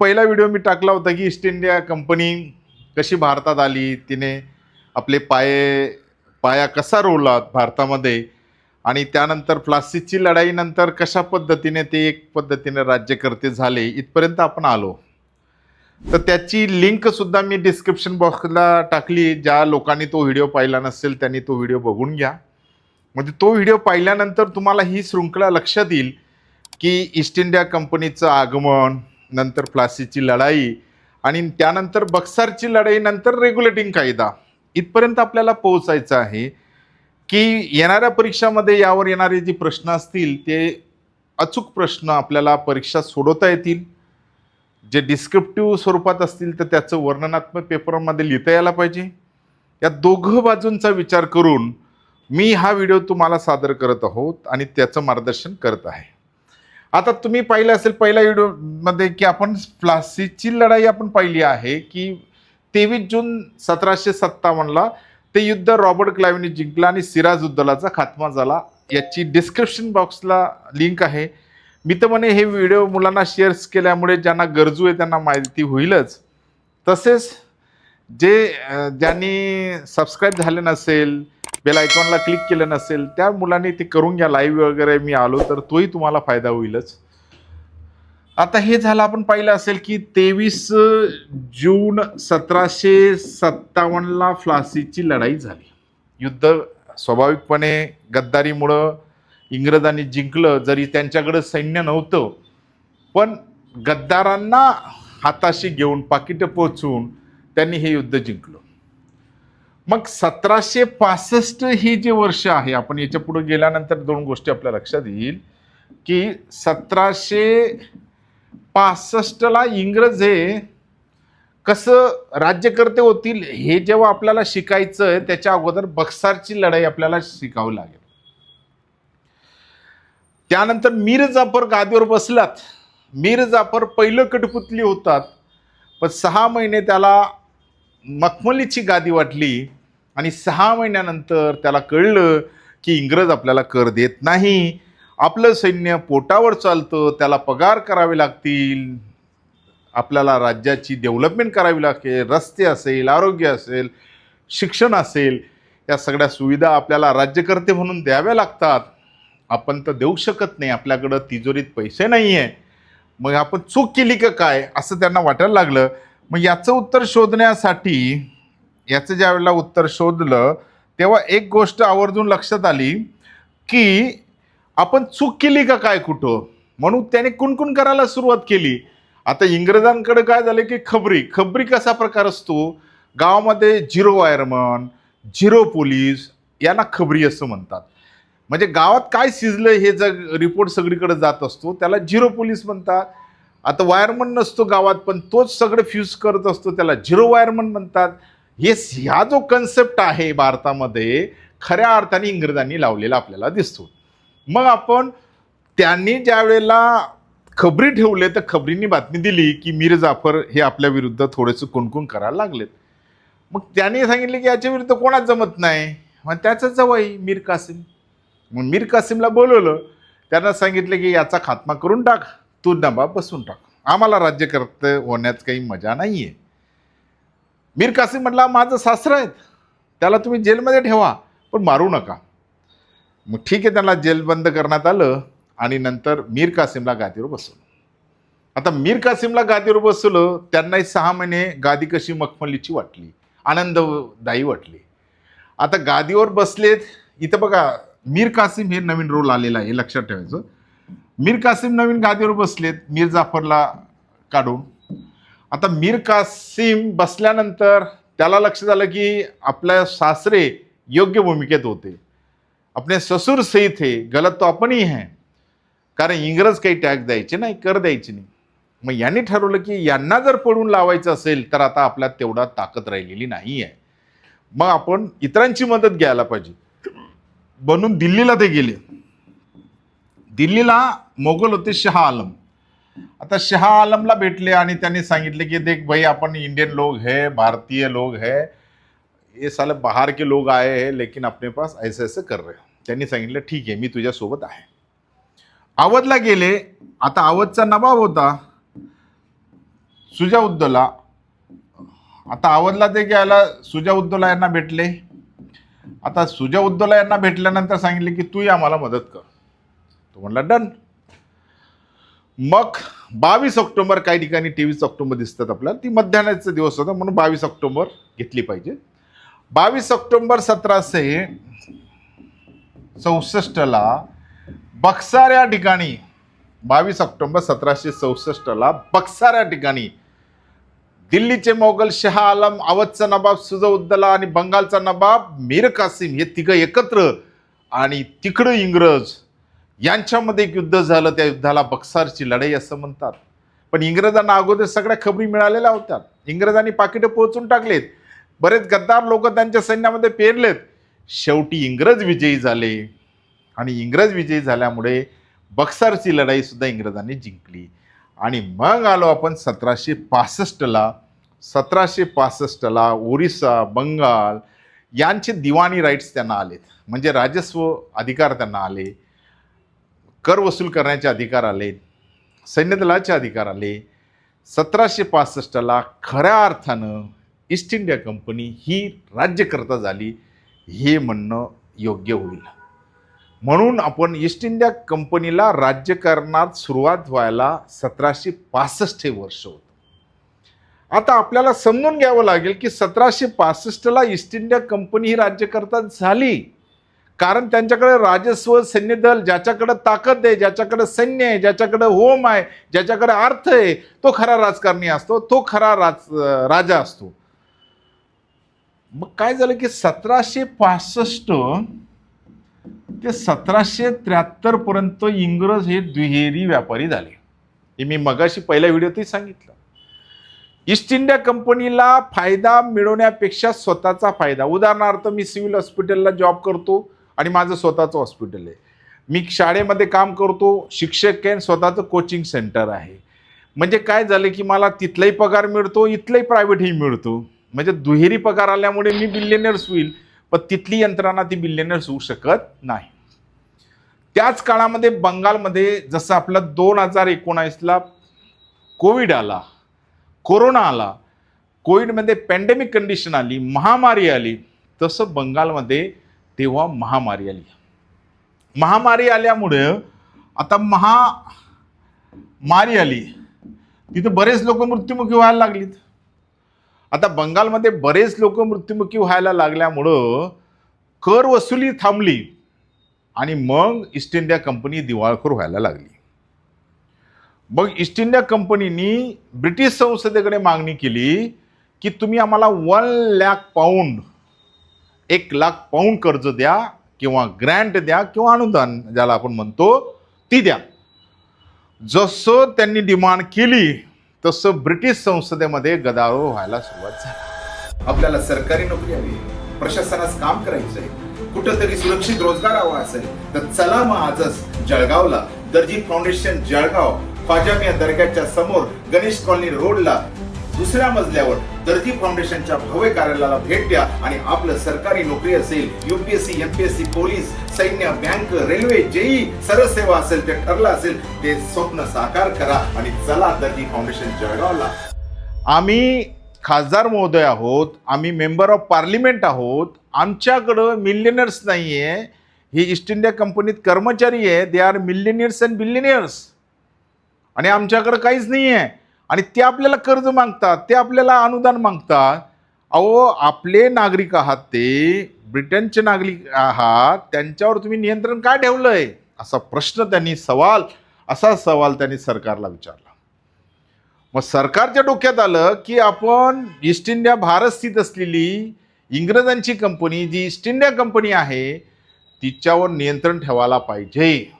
पहिला व्हिडिओ मी टाकला होता की ईस्ट इंडिया कंपनी कशी भारतात आली तिने आपले पाये पाया कसा रोवला भारतामध्ये? आणि त्यानंतर प्लास्टिकची लढाईनंतर कशा पद्धतीने ते एक पद्धतीने राज्यकर्ते झाले इथपर्यंत आपण आलो. तर त्याची लिंकसुद्धा मी डिस्क्रिप्शन बॉक्सला टाकली. ज्या लोकांनी तो व्हिडिओ पाहिला नसेल त्यांनी तो व्हिडिओ बघून घ्या. म्हणजे तो व्हिडिओ पाहिल्यानंतर तुम्हाला ही शृंखला लक्षात येईल की ईस्ट इंडिया कंपनीचं आगमन नंतर प्लासीची लढाई आणि त्यानंतर बक्सारची लढाई नंतर रेग्युलेटिंग कायदा. इथपर्यंत आपल्याला पोहोचायचं आहे की येणाऱ्या परीक्षामध्ये यावर येणारे जे प्रश्न असतील ते अचूक प्रश्न आपल्याला परीक्षा सोडवता येतील. जे डिस्क्रिप्टिव्ह स्वरूपात असतील तर त्याचं वर्णनात्मक पेपरमध्ये लिहिता यायला पाहिजे. या दोघं बाजूंचा विचार करून मी हा व्हिडिओ तुम्हाला सादर करत आहोत आणि त्याचं मार्गदर्शन करत आहे. आता तुम्ही पाहिलं असेल पहिल्या व्हिडिओमध्ये की आपण प्लासीची लढाई आपण पाहिली आहे की तेवीस जून सतराशे सत्तावन्नला ते युद्ध रॉबर्ट क्लायव्हनी जिंकलं आणि सिराजुद्दलाचा खात्मा झाला. याची डिस्क्रिप्शन बॉक्सला लिंक आहे. मी तर म्हणे हे व्हिडिओ मुलांना शेअर्स केल्यामुळे ज्यांना गरजू आहे त्यांना माहिती होईलच. तसेच जे ज्यांनी सबस्क्राईब झाले नसेल बेल आयकॉनला क्लिक केलं नसेल त्या मुलांनी ते करून घ्या लाईव्ह वगैरे मी आलो तर तोही तुम्हाला फायदा होईलच. आता हे झालं आपण पाहिलं असेल की तेवीस जून सतराशे सत्तावन्नला फ्लासीची लढाई झाली. युद्ध स्वाभाविकपणे गद्दारीमुळं इंग्रजांनी जिंकलं जरी त्यांच्याकडं सैन्य नव्हतं पण गद्दारांना हाताशी घेऊन पाकिटं पोचवून त्यांनी हे युद्ध जिंकलं. मग सतराशे पासष्ट ही जे वर्ष आहे आपण याच्यापुढे गेल्यानंतर दोन गोष्टी आपल्या लक्षात येईल की सतराशे पासष्टला इंग्रज हे कसं राज्यकर्ते होतील हे जेव्हा आपल्याला शिकायचं आहे त्याच्या अगोदर बक्सारची लढाई आपल्याला शिकावी लागेल. त्यानंतर मीर जाफर गादीवर बसलात. मीर जाफर पहिलं कठपुतली होतात पण सहा महिने त्याला मखमलीची गादी वाटली. आणि सहा महिन्यानंतर त्याला कळलं की इंग्रज आपल्याला कर देत नाही. आपलं सैन्य पोटावर चालतं त्याला पगार करावे लागतील. आपल्याला राज्याची डेव्हलपमेंट करावी लागेल रस्ते असेल आरोग्य असेल शिक्षण असेल या सगळ्या सुविधा आपल्याला राज्यकर्ते म्हणून द्याव्या लागतात. आपण तर देऊ शकत नाही आपल्याकडं तिजोरीत पैसे नाही आहे मग आपण चूक केली का काय असं त्यांना वाटायला लागलं. मग याचं उत्तर शोधण्यासाठी याचं ज्या वेळेला उत्तर शोधलं तेव्हा एक गोष्ट आवर्जून लक्षात आली की आपण चूक केली का काय कुठं? म्हणून त्याने कुणकुण करायला सुरुवात केली. आता इंग्रजांकडे काय झालं की खबरी खबरी कसा प्रकार असतो? गावामध्ये झिरो वायरमन झिरो पोलीस यांना खबरी असं म्हणतात. म्हणजे गावात काय शिजलं हे जग रिपोर्ट सगळीकडे जात असतो त्याला झिरो पोलीस म्हणतात. आता वायरमन नसतो गावात पण तोच सगळं फ्यूज करत असतो त्याला झिरो वायरमन म्हणतात. हे ह्या जो कन्सेप्ट आहे भारतामध्ये खऱ्या अर्थाने इंग्रजांनी लावलेला आपल्याला दिसतो. मग आपण त्यांनी ज्या वेळेला खबरी ठेवले तर खबरींनी बातमी दिली की मीर जाफर हे आपल्या विरुद्ध थोडेसे कुणकुण करायला लागलेत. मग त्यांनी सांगितले की याच्या विरुद्ध कोणाच जमत नाही. मग त्याचं जवळ मीर कासिम. मग मीर कासिमला बोलवलं. त्यांना सांगितलं की याचा खात्मा करून टाक तू डबा बसून टाक. आम्हाला राज्यकर्ते होण्यात काही मजा नाही आहे मीर कासिम म्हटला माझं सासरं आहेत. त्याला तुम्ही जेलमध्ये ठेवा पण मारू नका. मग ठीक आहे त्यांना जेलबंद करण्यात आलं आणि नंतर मीर कासिमला गादीवर बसवलं. आता मीर कासिमला गादीवर बसवलं त्यांनाही सहा महिने गादी कशी मखमलीची वाटली आनंददायी वाटली. आता गादीवर बसलेत इथं बघा मीर कासिम हे नवीन रोल आलेला आहे लक्षात ठेवायचं. मीर कासिम नवीन गादीवर बसलेत मीर जाफरला काढून आता मीर कासिम बसल्यानंतर त्याला लक्ष झालं की आपल्या सासरे योग्य भूमिकेत होते. आपले ससुर सही थे गलत तो आपणही आहे कारण इंग्रज काही टॅक्स द्यायचे नाही कर द्यायचे नाही. मग यांनी ठरवलं की यांना जर पडून लावायचं असेल तर आता आपल्यात तेवढा ताकद राहिलेली नाही आहे मग आपण इतरांची मदत घ्यायला पाहिजे. बनून दिल्लीला ते गेले. दिल्लीला मोगल होते शहा आलम. आता शहा आलमला भेटले आणि त्यांनी सांगितले की देख भाई आपण इंडियन लोग है भारतीय लोग है ये साले बाहर के लोग आए हैं लेकिन अपने पास ऐसे ऐसे कर रहे त्यांनी सांगितलं ठीक आहे मी तुझ्यासोबत आहे. अवधला गेले आता अवधचा नवाब होता सुजाउद्दोला आता अवधला ते घ्यायला याला सुजा यांना भेटले. आता सुजाउद्दोला यांना भेटल्यानंतर सांगितले की तूही आम्हाला मदत कर. तो म्हणला डन. मग बावीस ऑक्टोबर काही ठिकाणी तेवीस ऑक्टोबर दिसतात आपल्याला. ती मध्यान्हाचा दिवस होता म्हणून बावीस ऑक्टोबर घेतली पाहिजे. बावीस ऑक्टोबर सतराशे चौसष्टला बक्सार या ठिकाणी बावीस ऑक्टोबर सतराशे चौसष्टला बक्सार या ठिकाणी दिल्लीचे मोगल शहा आलम अवधचा नबाब सुजउद्दला आणि बंगालचा नबाब मीर कासिम हे तिघं एकत्र आणि तिकडं इंग्रज यांच्यामध्ये एक युद्ध झालं त्या युद्धाला बक्सारची लढाई असं म्हणतात. पण इंग्रजांना अगोदर सगळ्या खबरी मिळालेल्या होत्या. इंग्रजांनी पाकिटं पोहोचून टाकलेत. बरेच गद्दार लोक त्यांच्या सैन्यामध्ये पेरलेत. शेवटी इंग्रज विजयी झाले. आणि इंग्रज विजयी झाल्यामुळे बक्सारची लढाई सुद्धा इंग्रजांनी जिंकली. आणि मग आलो आपण सतराशे पासष्टला सतराशे पासष्टला ओरिसा बंगाल यांचे दिवाणी राईट्स त्यांना आलेत. म्हणजे राजस्व अधिकार त्यांना आले. कर वसूल करण्याचे अधिकार आले सैन्यदलाचे अधिकार आले सतराशे पासष्टला खऱ्या अर्थानं ईस्ट इंडिया कंपनी ही राज्यकर्ता झाली हे म्हणणं योग्य होईल. म्हणून आपण ईस्ट इंडिया कंपनीला राज्यकारणात सुरुवात व्हायला सतराशे पासष्ट हे वर्ष होतं. आता आपल्याला समजून घ्यावं लागेल की सतराशे पासष्टला ईस्ट इंडिया कंपनी ही राज्यकर्ता झाली. कारण त्यांच्याकडे राजस्व सैन्यदल ज्याच्याकडे ताकद आहे ज्याच्याकडे सैन्य आहे ज्याच्याकडे होम आहे ज्याच्याकडे अर्थ आहे तो खरा राजकारणी असतो तो खरा राज राजा असतो. मग काय झालं की सतराशे पासष्ट ते सतराशे त्र्याहत्तर पर्यंत इंग्रज हे दुहेरी व्यापारी झाले. हे मी मगाशी पहिल्या व्हिडिओतही सांगितलं. ईस्ट इंडिया कंपनीला फायदा मिळवण्यापेक्षा स्वतःचा फायदा. उदाहरणार्थ मी सिव्हिल हॉस्पिटलला जॉब करतो. आणि माझं स्वतःचं हॉस्पिटल आहे. मी शाळेमध्ये काम करतो शिक्षक आहे स्वतःचं कोचिंग सेंटर आहे. म्हणजे काय झालं की मला तिथलाही पगार मिळतो इथलाही प्रायव्हेटही मिळतो. म्हणजे दुहेरी पगार आल्यामुळे मी बिलियनर्स होईल पण तिथली यंत्रणा ती बिलियनर्स होऊ शकत नाही. त्याच काळामध्ये बंगालमध्ये जसं आपला दोन हजार एकोणावीसला कोविड आला कोरोना आला कोविडमध्ये पॅन्डेमिक कंडिशन आली महामारी आली तसं बंगालमध्ये तेव्हा महामारी आली. महामारी आल्यामुळं आता महामारी आली. तिथं बरेच लोक मृत्युमुखी व्हायला लागलीत. आता बंगालमध्ये बरेच लोक मृत्युमुखी व्हायला लागल्यामुळं कर वसुली थांबली आणि मग ईस्ट इंडिया कंपनी दिवाळखोर व्हायला लागली. मग ईस्ट इंडिया कंपनीनी ब्रिटिश संसदेकडे मागणी केली की तुम्ही आम्हाला वन लॅक पाऊंड एक लाख पाऊंड कर्ज द्या किंवा ग्रँट द्या किंवा अनुदान ज्याला आपण म्हणतो ती द्या. जसं त्यांनी डिमांड केली तसं ब्रिटिश संसदेमध्ये गदारोळ व्हायला सुरुवात झाली. आपल्याला सरकारी नोकरी हवी प्रशासनास काम करायचंय. कुठंतरी सुरक्षित रोजगार हवा असेल तर चला मग आजच जळगावला दर्जी फाउंडेशन जळगाव फाजामिया दर्ग्याच्या समोर गणेश कॉलनी रोडला दुसऱ्या मजल्यावर दर्जी फाउंडेशनच्या भव्य कार्यालयाला भेट द्या आणि आपलं सरकारी नोकरी असेल युपीएससी एमपीएससी पोलीस सैन्य बँक रेल्वे जेई सरसेवा सेवा असेल ते ठरलं असेल ते स्वप्न साकार करा आणि चला दर्जी फाउंडेशन जळगावला. आम्ही खासदार महोदय आहोत आम्ही मेंबर ऑफ पार्लिमेंट आहोत आमच्याकडं मिलियनर्स नाही आहे हे ईस्ट इंडिया कंपनीत कर्मचारी आहे they are millionaires and billionaires आणि आमच्याकडं काहीच नाही आहे आणि ते आपल्याला कर्ज मागतात ते आपल्याला अनुदान मागतात. अहो आपले नागरिक आहात ते ब्रिटनचे नागरिक आहात त्यांच्यावर तुम्ही नियंत्रण काय ठेवलं आहे असा प्रश्न त्यांनी सवाल असा सवाल त्यांनी सरकारला विचारला. मग सरकारच्या डोक्यात आलं की आपण ईस्ट इंडिया भारत स्थित असलेली इंग्रजांची कंपनी जी ईस्ट इंडिया कंपनी आहे तिच्यावर नियंत्रण ठेवायला पाहिजे.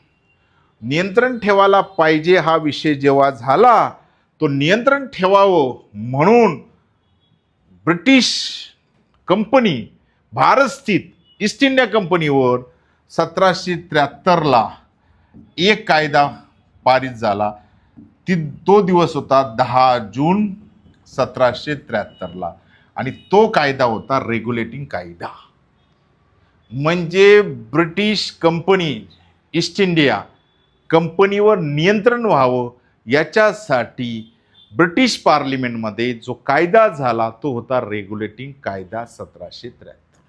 नियंत्रण ठेवायला पाहिजे हा विषय जेव्हा झाला तो नियंत्रण ठेवावं म्हणून ब्रिटिश कंपनी भारत स्थित ईस्ट इंडिया कंपनीवर सतराशे त्र्याहत्तरला एक कायदा पारित झाला. ती तो दिवस होता दहा जून सतराशे त्र्याहत्तरला आणि तो कायदा होता रेग्युलेटिंग कायदा. म्हणजे ब्रिटिश कंपनी ईस्ट इंडिया कंपनीवर नियंत्रण व्हावं याच्यासाठी ब्रिटिश पार्लिमेंटमध्ये जो कायदा झाला तो होता रेग्युलेटिंग कायदा सतराशे त्र्याहत्तर.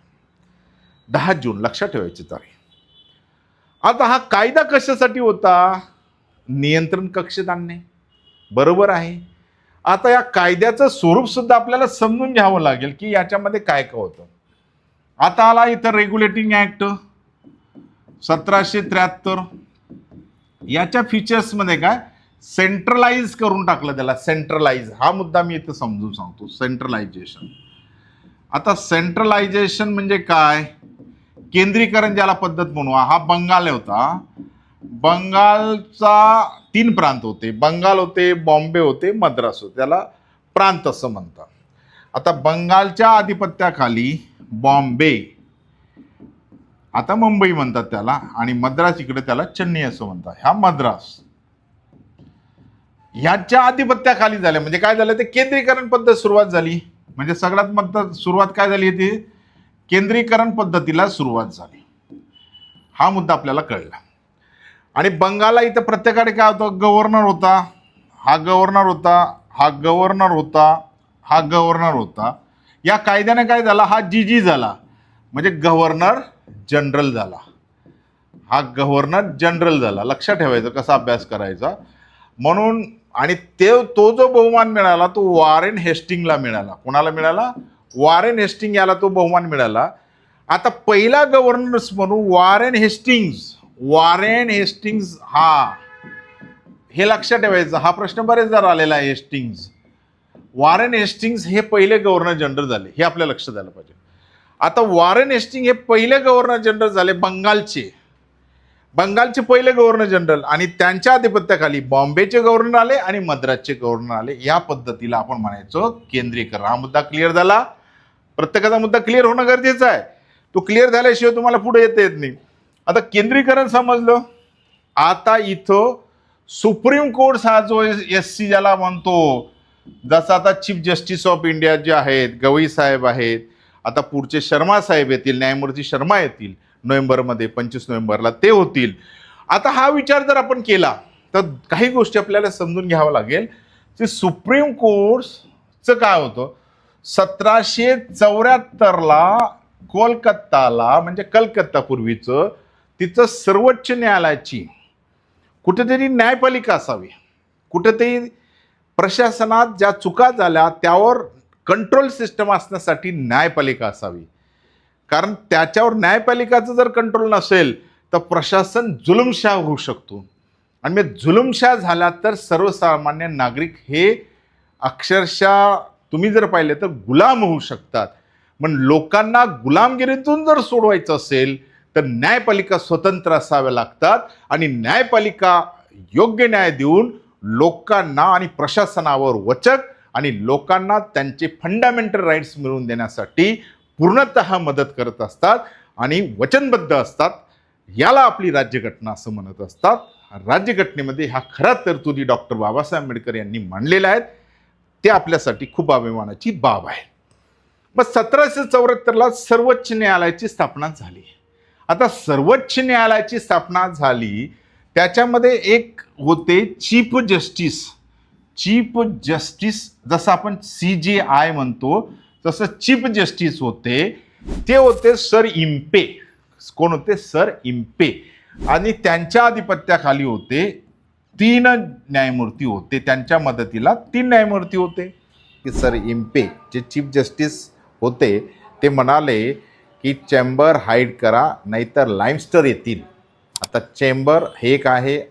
दहा जून लक्षात ठेवायची तारीख. आता हा कायदा कशासाठी होता? नियंत्रण कक्षेत आणणे. बरोबर आहे. आता या कायद्याचं स्वरूप सुद्धा आपल्याला समजून घ्यावं लागेल की याच्यामध्ये काय काय होतं. आता आला इथं रेग्युलेटिंग ॲक्ट सतराशे त्र्याहत्तर. याच्या फीचर्समध्ये काय? सेंट्रलाइज करून टाकलं त्याला सेंट्रलाइज. हा मुद्दा मी इथं समजून सांगतो सेंट्रलायझेशन आता सेंट्रलायझेशन म्हणजे काय? केंद्रीकरण ज्याला पद्धत म्हणू हा बंगाल होता. बंगालचा तीन प्रांत होते. बंगाल होते बॉम्बे होते मद्रास होते. त्याला प्रांत असं म्हणतात. आता बंगालच्या आधिपत्याखाली बॉम्बे आता मुंबई म्हणतात त्याला आणि मद्रास इकडे त्याला चेन्नई असं म्हणतात. ह्या मद्रास ह्याच्या आधिपत्याखाली झाल्या. म्हणजे काय झालं ते केंद्रीकरण पद्धत सुरुवात झाली. म्हणजे सगळ्यात मत सुरुवात काय झाली ती केंद्रीकरण पद्धतीला सुरुवात झाली. हा मुद्दा आपल्याला कळला. आणि बंगालला इथं प्रत्येकाने काय होतं? गव्हर्नर होता. हा गव्हर्नर होता. हा गव्हर्नर होता. हा गव्हर्नर होता. या कायद्याने काय झाला? हा जी जी झाला. म्हणजे गव्हर्नर जनरल झाला. हा गव्हर्नर जनरल झाला. लक्षात ठेवायचं कसा अभ्यास करायचा? म्हणून आणि ते तो जो बहुमान मिळाला तो वॉरेन हेस्टिंगला मिळाला. कोणाला मिळाला? वॉरेन हेस्टिंग याला तो बहुमान मिळाला. आता पहिला गव्हर्नर्स म्हणून वॉरेन हेस्टिंग्स वॉरेन हेस्टिंग्स हा हे लक्षात ठेवायचं. हा प्रश्न बरेच आलेला आहे हेस्टिंग्स. वॉरेन हेस्टिंग्स हे पहिले गव्हर्नर जनरल झाले. हे आपल्या लक्षात आलं पाहिजे. आता वॉरेन हेस्टिंग हे पहिले गव्हर्नर जनरल झाले बंगालचे. बंगालचे पहिले गव्हर्नर जनरल आणि त्यांच्या आधिपत्याखाली बॉम्बेचे गव्हर्नर आले आणि मद्रासचे गव्हर्नर आले. या पद्धतीला आपण म्हणायचो केंद्रीकरण. हा मुद्दा क्लिअर झाला. प्रत्येकाचा मुद्दा क्लिअर होणं गरजेचं आहे. तो क्लिअर झाल्याशिवाय तुम्हाला पुढे येता येत नाही. आता केंद्रीकरण समजलं. आता इथं सुप्रीम कोर्ट हा जो एस सी ज्याला म्हणतो जसं आता चीफ जस्टिस ऑफ इंडिया जे आहेत गवई साहेब आहेत आता पुढचे शर्मा साहेब येतील न्यायमूर्ती शर्मा येतील. नोव्हेंबरमध्ये पंचवीस नोव्हेंबरला ते होतील. आता हा विचार जर आपण केला तर काही गोष्टी आपल्याला समजून घ्यावं लागेल की सुप्रीम कोर्टचं काय होतं? सतराशे चौऱ्याहत्तरला कोलकत्ताला म्हणजे कलकत्ता पूर्वीचं तिचं सर्वोच्च न्यायालयाची कुठेतरी न्यायपालिका असावी. कुठेतरी प्रशासनात ज्या चुका झाल्या त्यावर कंट्रोल सिस्टम असण्यासाठी न्यायपालिका असावी. कारण त्याच्यावर न्यायपालिकाचं जर कंट्रोल नसेल तर प्रशासन जुलुमशाह होऊ शकतो. आणि मग जुलुमशाह झाला तर सर्वसामान्य नागरिक हे अक्षरशः तुम्ही जर पाहिले तर गुलाम होऊ शकतात. पण लोकांना गुलामगिरीतून जर सोडवायचं असेल तर न्यायपालिका स्वतंत्र असाव्या लागतात आणि न्यायपालिका योग्य न्याय देऊन लोकांना आणि प्रशासनावर वचक आणि लोकांना त्यांचे फंडामेंटल राईट्स मिळवून देण्यासाठी पूर्णत मदत करत असतात आणि वचनबद्ध असतात. याला आपली राज्यघटना असं म्हणत असतात. राज्यघटनेमध्ये ह्या खऱ्या तरतुदी डॉक्टर बाबासाहेब आंबेडकर यांनी मांडलेल्या आहेत. ते आपल्यासाठी खूप अभिमानाची बाब आहे. मग सतराशे चौऱ्याहत्तरला सर्वोच्च न्यायालयाची स्थापना झाली. आता सर्वोच्च न्यायालयाची स्थापना झाली त्याच्यामध्ये एक होते चीफ जस्टिस. चीफ जस्टिस जसं आपण सी जे आय म्हणतो तसं चीफ जस्टिस होते ते होते सर इम्पे. कोण होते? Sir Impey. आणि त्यांच्या आधिपत्याखाली होते तीन न्यायमूर्ती होते. त्यांच्या मदतीला तीन न्यायमूर्ती होते. की सर इम्पे. जे चीफ जस्टिस होते ते म्हणाले की चेंबर हाईड करा नाहीतर लाईमस्टर येतील. आता चेंबर हे एक आहे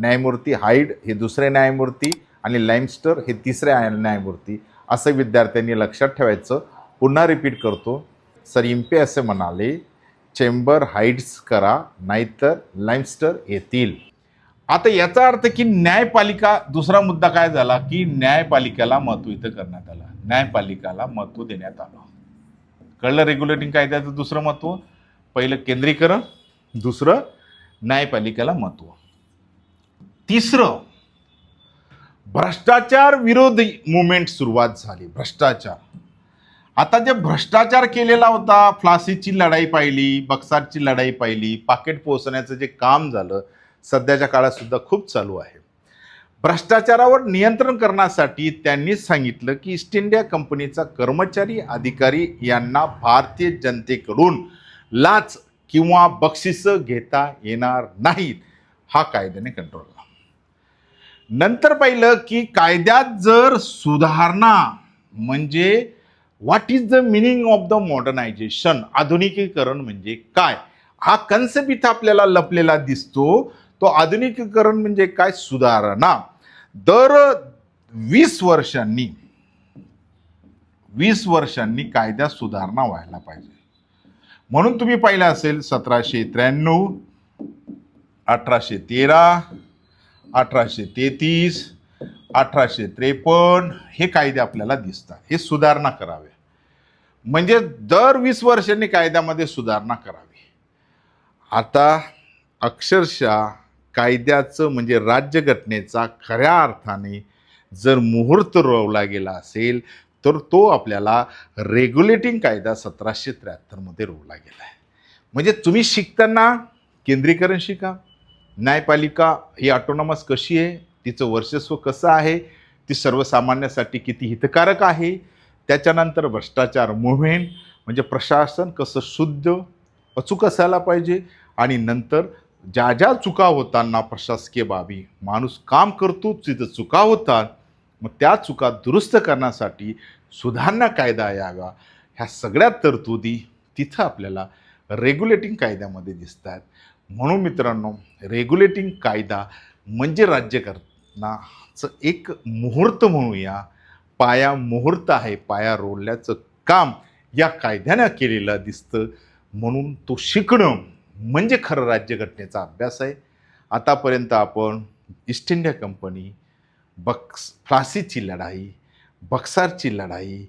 न्यायमूर्ती हाईड हे दुसरे न्यायमूर्ती आणि लाईमस्टर हे तिसरे न्यायमूर्ती. असं विद्यार्थ्यांनी लक्षात ठेवायचं. पुन्हा रिपीट करतो. सर इम्पे असे म्हणाले चेंबर हाईट्स करा नाहीतर लाईमस्टर येतील. आता याचा अर्थ की न्यायपालिका दुसरा मुद्दा काय झाला की न्यायपालिकेला महत्त्व इथं करण्यात आलं. न्यायपालिकाला महत्त्व देण्यात आलं. कळलं रेग्युलेटिंग कायद्याचं दुसरं महत्त्व? पहिलं केंद्रीकरण दुसरं न्यायपालिकेला महत्त्व. तिसरं भ्रष्टाचार विरोधी मुवमेंट सुरुवात झाली. भ्रष्टाचार. आता जे भ्रष्टाचार केलेला होता फ्लासीची लढाई पाहिली बक्सारची लढाई पाहिली पाकिट पोहोचण्याचं जे काम झालं सध्याच्या काळात सुद्धा खूप चालू आहे. भ्रष्टाचारावर नियंत्रण करण्यासाठी त्यांनी सांगितलं की ईस्ट इंडिया कंपनीचा कर्मचारी अधिकारी यांना भारतीय जनतेकडून लाच किंवा बक्षिसं घेता येणार नाहीत. हा कायद्याने कंट्रोल नंतर पाहिलं की कायद्यात जर सुधारणा म्हणजे what is the meaning of the modernisation आधुनिकीकरण म्हणजे काय? हा कन्सेप्ट इथं आपल्याला लपलेला दिसतो. तो आधुनिकीकरण म्हणजे काय? सुधारणा. दर वीस वर्षांनी वीस वर्षांनी कायद्यात सुधारणा व्हायला पाहिजे. म्हणून तुम्ही पाहिलं असेल सतराशे त्र्याण्णव अठराशे तेरा अठराशे तेहतीस अठराशे त्रेपन्न हे कायदे आपल्याला दिसतात. हे सुधारणा करावे. म्हणजे दर वीस वर्षांनी कायद्यामध्ये सुधारणा करावी. आता अक्षरशः कायद्याचं म्हणजे राज्यघटनेचा खऱ्या अर्थाने जर मुहूर्त रोवला गेला असेल तर तो आपल्याला रेग्युलेटिंग कायदा सतराशे त्र्याहत्तरमध्ये रोवला गेला आहे म्हणजे तुम्ही शिकताना केंद्रीकरण शिका. न्यायपालिका ही ऑटोनॉमस कशी आहे? तिचं वर्चस्व कसं आहे? ती सर्वसामान्यासाठी किती हितकारक आहे? त्याच्यानंतर भ्रष्टाचार मोहीम म्हणजे प्रशासन कसं शुद्ध अचूक असायला पाहिजे? आणि नंतर ज्या ज्या चुका होताना प्रशासकीय बाबी माणूस काम करतो तिथं चुका होतात. मग त्या चुका दुरुस्त करण्यासाठी सुधारणा कायदा यावा. ह्या सगळ्या तरतुदी तिथं आपल्याला रेग्युलेटिंग कायद्यामध्ये दिसतात म्हणून मित्रांनो रेग्युलेटिंग कायदा म्हणजे राज्यकरणाचं एक मुहूर्त म्हणूया. पाया मुहूर्त आहे पाया रोडल्याचं काम या कायद्यानं केलेलं दिसतं. म्हणून तो शिकणं म्हणजे खरं राज्यघटनेचा अभ्यास आहे. आतापर्यंत आपण ईस्ट इंडिया कंपनी बक्स फ्लासीची लढाई बक्सारची लढाई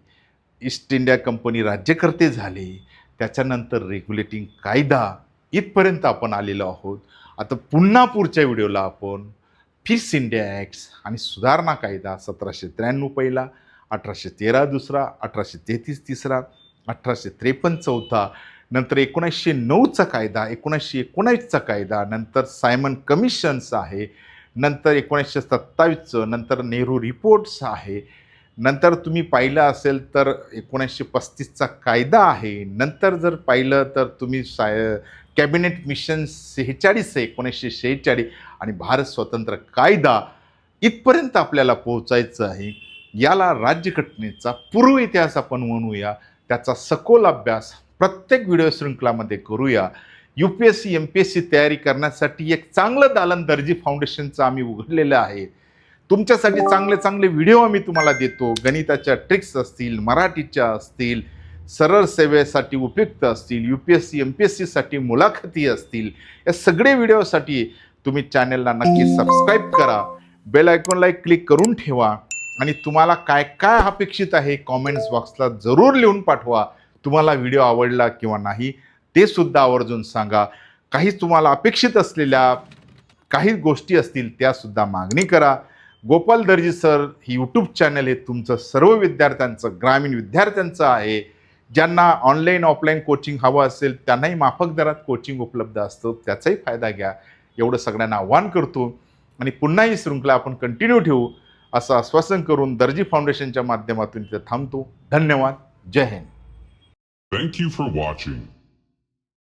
ईस्ट इंडिया कंपनी राज्यकर्ते झाले. त्याच्यानंतर रेग्युलेटिंग कायदा इथपर्यंत आपण आलेलो आहोत. आता पुन्हा पुढच्या व्हिडिओला आपण फिस इंडिया ॲक्ट्स आणि सुधारणा कायदा सतराशे त्र्याण्णव पहिला अठराशे तेरा दुसरा अठराशे तेहतीस तिसरा अठराशे त्रेपन्न चौथा नंतर एकोणीसशे नऊचा कायदा एकोणीसशे एकोणावीसचा कायदा नंतर सायमन कमिशन्स आहे नंतर एकोणीसशे सत्तावीसचं नंतर नेहरू रिपोर्ट्स आहे नंतर तुम्ही पाहिलं असेल तर एकोणीसशे पस्तीसचा कायदा आहे. नंतर जर पाहिलं तर तुम्ही साय कॅबिनेट मिशन सेहेचाळीस आहे एकोणीसशे शेहेचाळीस आणि भारत स्वतंत्र कायदा इथपर्यंत आपल्याला पोहोचायचं आहे. याला राज्यघटनेचा पूर्व इतिहास आपण म्हणूया. त्याचा सखोल अभ्यास प्रत्येक व्हिडिओ शृंखलामध्ये करूया. U P S C M P S C तयारी करण्यासाठी एक चांगलं दालन दर्जी फाउंडेशनचं आम्ही उघडलेलं आहे. तुमच्यासाठी चांगले चांगले व्हिडिओ आम्ही तुम्हाला देतो. गणिताच्या ट्रिक्स असतील मराठीच्या असतील सरळ सेवेसाठी उपयुक्त असतील U P S C M P S सीसाठी मुलाखती असतील या सगळे व्हिडिओसाठी तुम्ही चॅनलला नक्की सबस्क्राईब करा. बेल आयकॉनला एक क्लिक करून ठेवा. आणि तुम्हाला काय काय अपेक्षित आहे कॉमेंट्स बॉक्सला जरूर लिहून पाठवा. तुम्हाला व्हिडिओ आवडला किंवा नाही ते सुद्धा आवर्जून सांगा. काही तुम्हाला अपेक्षित असलेल्या काही गोष्टी असतील त्यासुद्धा मागणी करा. गोपाल दर्जी सर ही यूट्यूब चॅनल हे तुमचं सर्व विद्यार्थ्यांचं ग्रामीण विद्यार्थ्यांचं आहे. ज्यांना ऑनलाईन ऑफलाईन कोचिंग हवं असेल त्यांनाही माफक दरात कोचिंग उपलब्ध असतं. त्याचाही फायदा घ्या. एवढं सगळ्यांना आव्हान करतो. आणि पुन्हा ही शृंखला आपण कंटिन्यू ठेवू असं आश्वासन करून दर्जी फाउंडेशनच्या माध्यमातून तिथं थांबतो. धन्यवाद. जय Hind. Thank you for watching.